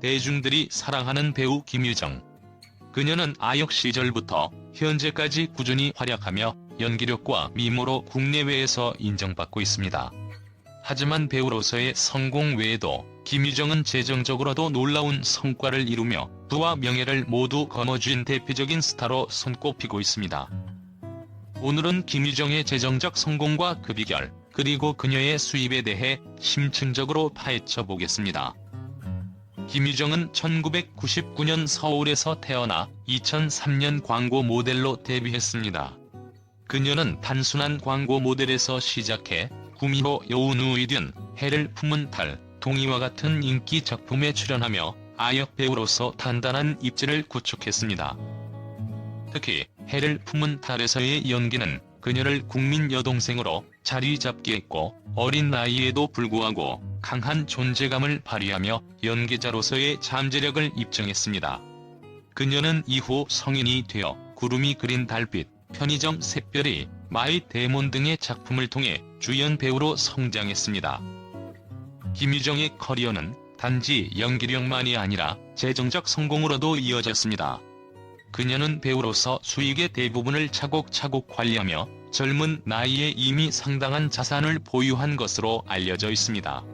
대중들이 사랑하는 배우 김유정. 그녀는 아역 시절부터 현재까지 꾸준히 활약하며 연기력과 미모로 국내외에서 인정받고 있습니다. 하지만 배우로서의 성공 외에도 김유정은 재정적으로도 놀라운 성과를 이루며 부와 명예를 모두 거머쥔 대표적인 스타로 손꼽히고 있습니다. 오늘은 김유정의 재정적 성공과 그 비결, 그리고 그녀의 수입에 대해 심층적으로 파헤쳐 보겠습니다. 김유정은 1999년 서울에서 태어나 2003년 광고 모델로 데뷔했습니다. 그녀는 단순한 광고 모델에서 시작해 구미호 여우 누이든 해를 품은 달, 동의와 같은 인기 작품에 출연하며 아역 배우로서 단단한 입지를 구축했습니다. 특히 해를 품은 달에서의 연기는 그녀를 국민 여동생으로 자리 잡게 했고 어린 나이에도 불구하고 강한 존재감을 발휘하며 연기자로서의 잠재력을 입증했습니다. 그녀는 이후 성인이 되어 구름이 그린 달빛, 편의점 샛별이, 마이 데몬 등의 작품을 통해 주연 배우로 성장했습니다. 김유정의 커리어는 단지 연기력만이 아니라 재정적 성공으로도 이어졌습니다. 그녀는 배우로서 수익의 대부분을 차곡차곡 관리하며 젊은 나이에 이미 상당한 자산을 보유한 것으로 알려져 있습니다.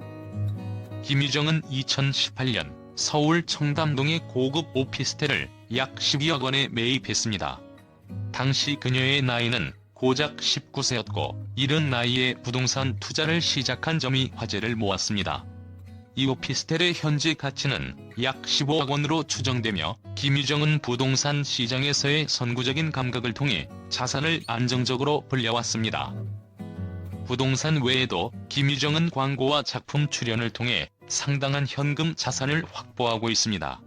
김유정은 2018년 서울 청담동의 고급 오피스텔을 약 12억 원에 매입했습니다. 당시 그녀의 나이는 고작 19세였고 이른 나이에 부동산 투자를 시작한 점이 화제를 모았습니다. 이 오피스텔의 현재 가치는 약 15억 원으로 추정되며 김유정은 부동산 시장에서의 선구적인 감각을 통해 자산을 안정적으로 불려왔습니다. 부동산 외에도 김유정은 광고와 작품 출연을 통해 상당한 현금 자산을 확보하고 있습니다.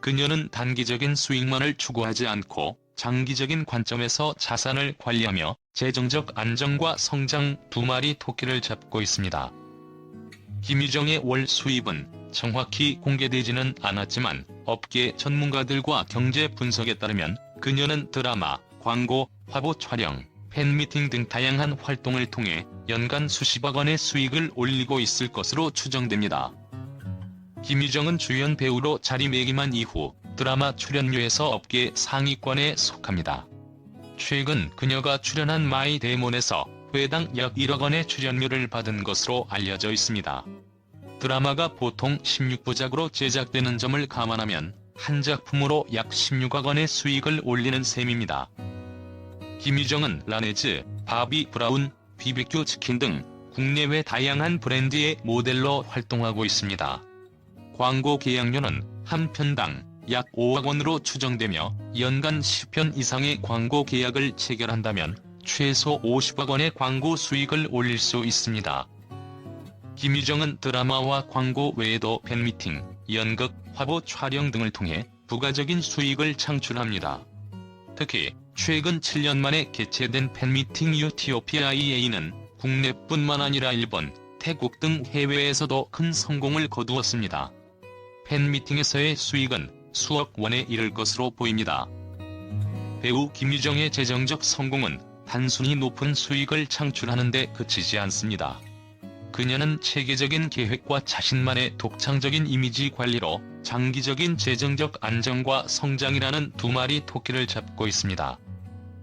그녀는 단기적인 수익만을 추구하지 않고 장기적인 관점에서 자산을 관리하며 재정적 안정과 성장 두 마리 토끼를 잡고 있습니다. 김유정의 월 수입은 정확히 공개되지는 않았지만 업계 전문가들과 경제 분석에 따르면 그녀는 드라마, 광고, 화보 촬영, 팬미팅 등 다양한 활동을 통해 연간 수십억 원의 수익을 올리고 있을 것으로 추정됩니다. 김유정은 주연 배우로 자리매김한 이후 드라마 출연료에서 업계 상위권에 속합니다. 최근 그녀가 출연한 마이 데몬에서 회당 약 1억 원의 출연료를 받은 것으로 알려져 있습니다. 드라마가 보통 16부작으로 제작되는 점을 감안하면 한 작품으로 약 16억 원의 수익을 올리는 셈입니다. 김유정은 라네즈, 바비 브라운, BBQ 치킨 등 국내외 다양한 브랜드의 모델로 활동하고 있습니다. 광고 계약료는 한 편당 약 5억 원으로 추정되며 연간 10편 이상의 광고 계약을 체결한다면 최소 50억 원의 광고 수익을 올릴 수 있습니다. 김유정은 드라마와 광고 외에도 팬미팅, 연극, 화보 촬영 등을 통해 부가적인 수익을 창출합니다. 특히 최근 7년 만에 개최된 팬미팅 유티오피아이에이는 국내뿐만 아니라 일본, 태국 등 해외에서도 큰 성공을 거두었습니다. 팬미팅에서의 수익은 수억 원에 이를 것으로 보입니다. 배우 김유정의 재정적 성공은 단순히 높은 수익을 창출하는 데 그치지 않습니다. 그녀는 체계적인 계획과 자신만의 독창적인 이미지 관리로 장기적인 재정적 안정과 성장이라는 두 마리 토끼를 잡고 있습니다.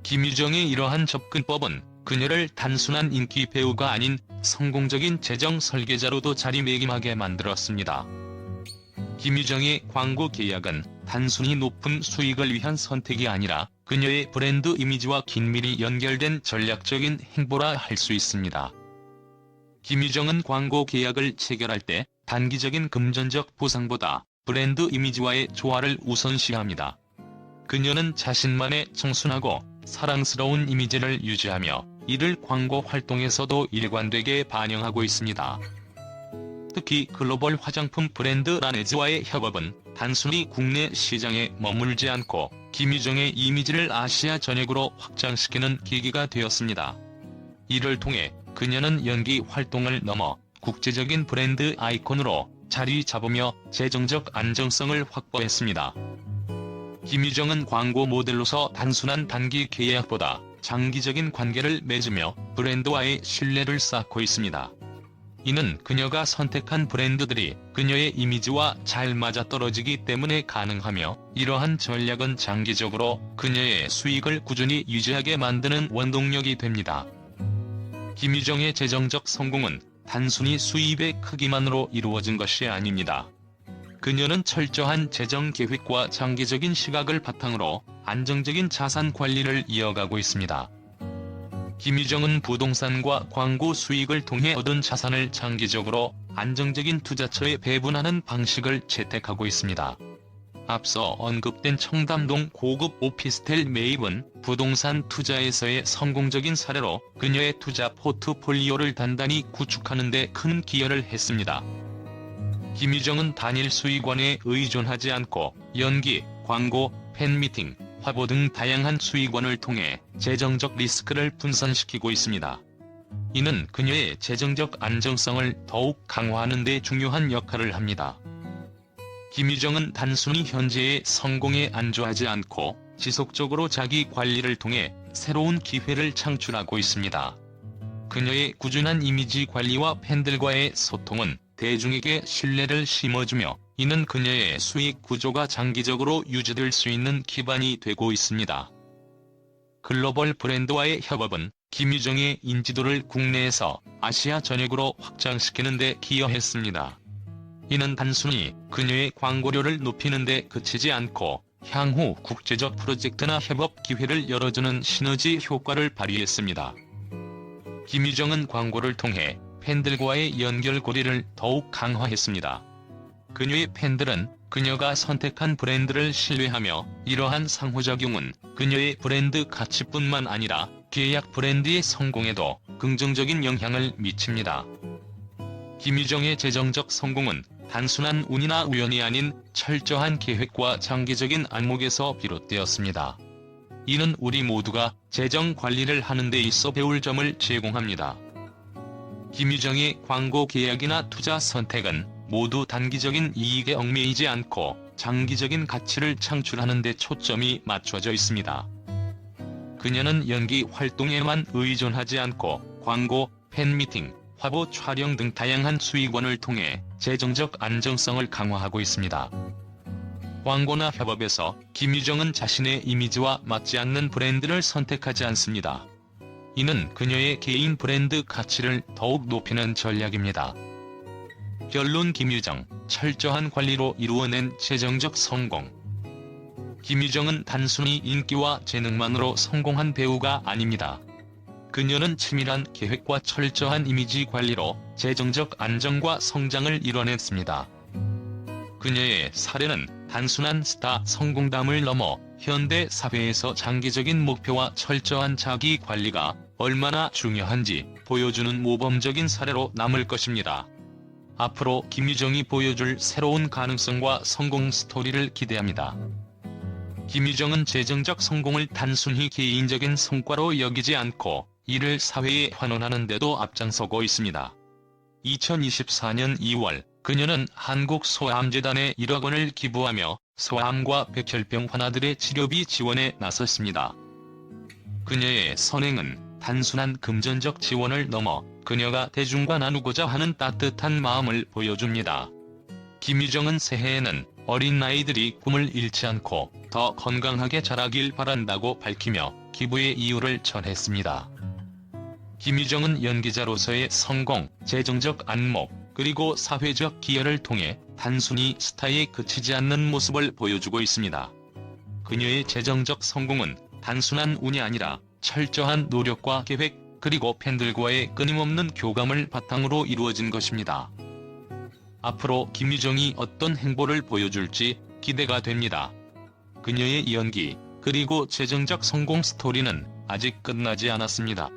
김유정의 이러한 접근법은 그녀를 단순한 인기 배우가 아닌 성공적인 재정 설계자로도 자리매김하게 만들었습니다. 김유정의 광고 계약은 단순히 높은 수익을 위한 선택이 아니라 그녀의 브랜드 이미지와 긴밀히 연결된 전략적인 행보라 할 수 있습니다. 김유정은 광고 계약을 체결할 때 단기적인 금전적 보상보다 브랜드 이미지와의 조화를 우선시합니다. 그녀는 자신만의 청순하고 사랑스러운 이미지를 유지하며 이를 광고 활동에서도 일관되게 반영하고 있습니다. 특히 글로벌 화장품 브랜드 라네즈와의 협업은 단순히 국내 시장에 머물지 않고 김유정의 이미지를 아시아 전역으로 확장시키는 계기가 되었습니다. 이를 통해 그녀는 연기 활동을 넘어 국제적인 브랜드 아이콘으로 자리 잡으며 재정적 안정성을 확보했습니다. 김유정은 광고 모델로서 단순한 단기 계약보다 장기적인 관계를 맺으며 브랜드와의 신뢰를 쌓고 있습니다. 이는 그녀가 선택한 브랜드들이 그녀의 이미지와 잘 맞아떨어지기 때문에 가능하며 이러한 전략은 장기적으로 그녀의 수익을 꾸준히 유지하게 만드는 원동력이 됩니다. 김유정의 재정적 성공은 단순히 수입의 크기만으로 이루어진 것이 아닙니다. 그녀는 철저한 재정 계획과 장기적인 시각을 바탕으로 안정적인 자산 관리를 이어가고 있습니다. 김유정은 부동산과 광고 수익을 통해 얻은 자산을 장기적으로 안정적인 투자처에 배분하는 방식을 채택하고 있습니다. 앞서 언급된 청담동 고급 오피스텔 매입은 부동산 투자에서의 성공적인 사례로 그녀의 투자 포트폴리오를 단단히 구축하는 데 큰 기여를 했습니다. 김유정은 단일 수익원에 의존하지 않고 연기, 광고, 팬미팅, 화보 등 다양한 수익원을 통해 재정적 리스크를 분산시키고 있습니다. 이는 그녀의 재정적 안정성을 더욱 강화하는 데 중요한 역할을 합니다. 김유정은 단순히 현재의 성공에 안주하지 않고 지속적으로 자기 관리를 통해 새로운 기회를 창출하고 있습니다. 그녀의 꾸준한 이미지 관리와 팬들과의 소통은 대중에게 신뢰를 심어주며 이는 그녀의 수익 구조가 장기적으로 유지될 수 있는 기반이 되고 있습니다. 글로벌 브랜드와의 협업은 김유정의 인지도를 국내에서 아시아 전역으로 확장시키는 데 기여했습니다. 이는 단순히 그녀의 광고료를 높이는 데 그치지 않고 향후 국제적 프로젝트나 협업 기회를 열어주는 시너지 효과를 발휘했습니다. 김유정은 광고를 통해 팬들과의 연결고리를 더욱 강화했습니다. 그녀의 팬들은 그녀가 선택한 브랜드를 신뢰하며 이러한 상호작용은 그녀의 브랜드 가치뿐만 아니라 계약 브랜드의 성공에도 긍정적인 영향을 미칩니다. 김유정의 재정적 성공은 단순한 운이나 우연이 아닌 철저한 계획과 장기적인 안목에서 비롯되었습니다. 이는 우리 모두가 재정 관리를 하는 데 있어 배울 점을 제공합니다. 김유정의 광고 계약이나 투자 선택은 모두 단기적인 이익에 얽매이지 않고 장기적인 가치를 창출하는 데 초점이 맞춰져 있습니다. 그녀는 연기 활동에만 의존하지 않고 광고, 팬미팅, 화보 촬영 등 다양한 수익원을 통해 재정적 안정성을 강화하고 있습니다. 광고나 협업에서 김유정은 자신의 이미지와 맞지 않는 브랜드를 선택하지 않습니다. 이는 그녀의 개인 브랜드 가치를 더욱 높이는 전략입니다. 결론 김유정, 철저한 관리로 이루어낸 재정적 성공. 김유정은 단순히 인기와 재능만으로 성공한 배우가 아닙니다. 그녀는 치밀한 계획과 철저한 이미지 관리로 재정적 안정과 성장을 이뤄냈습니다. 그녀의 사례는 단순한 스타 성공담을 넘어 현대 사회에서 장기적인 목표와 철저한 자기 관리가 얼마나 중요한지 보여주는 모범적인 사례로 남을 것입니다. 앞으로 김유정이 보여줄 새로운 가능성과 성공 스토리를 기대합니다. 김유정은 재정적 성공을 단순히 개인적인 성과로 여기지 않고 이를 사회에 환원하는 데도 앞장서고 있습니다. 2024년 2월 그녀는 한국 소아암재단에 1억 원을 기부하며 소아암과 백혈병 환아들의 치료비 지원에 나섰습니다. 그녀의 선행은 단순한 금전적 지원을 넘어 그녀가 대중과 나누고자 하는 따뜻한 마음을 보여줍니다. 김유정은 새해에는 어린 아이들이 꿈을 잃지 않고 더 건강하게 자라길 바란다고 밝히며 기부의 이유를 전했습니다. 김유정은 연기자로서의 성공, 재정적 안목, 그리고 사회적 기여를 통해 단순히 스타에 그치지 않는 모습을 보여주고 있습니다. 그녀의 재정적 성공은 단순한 운이 아니라 철저한 노력과 계획, 그리고 팬들과의 끊임없는 교감을 바탕으로 이루어진 것입니다. 앞으로 김유정이 어떤 행보를 보여줄지 기대가 됩니다. 그녀의 연기, 그리고 재정적 성공 스토리는 아직 끝나지 않았습니다.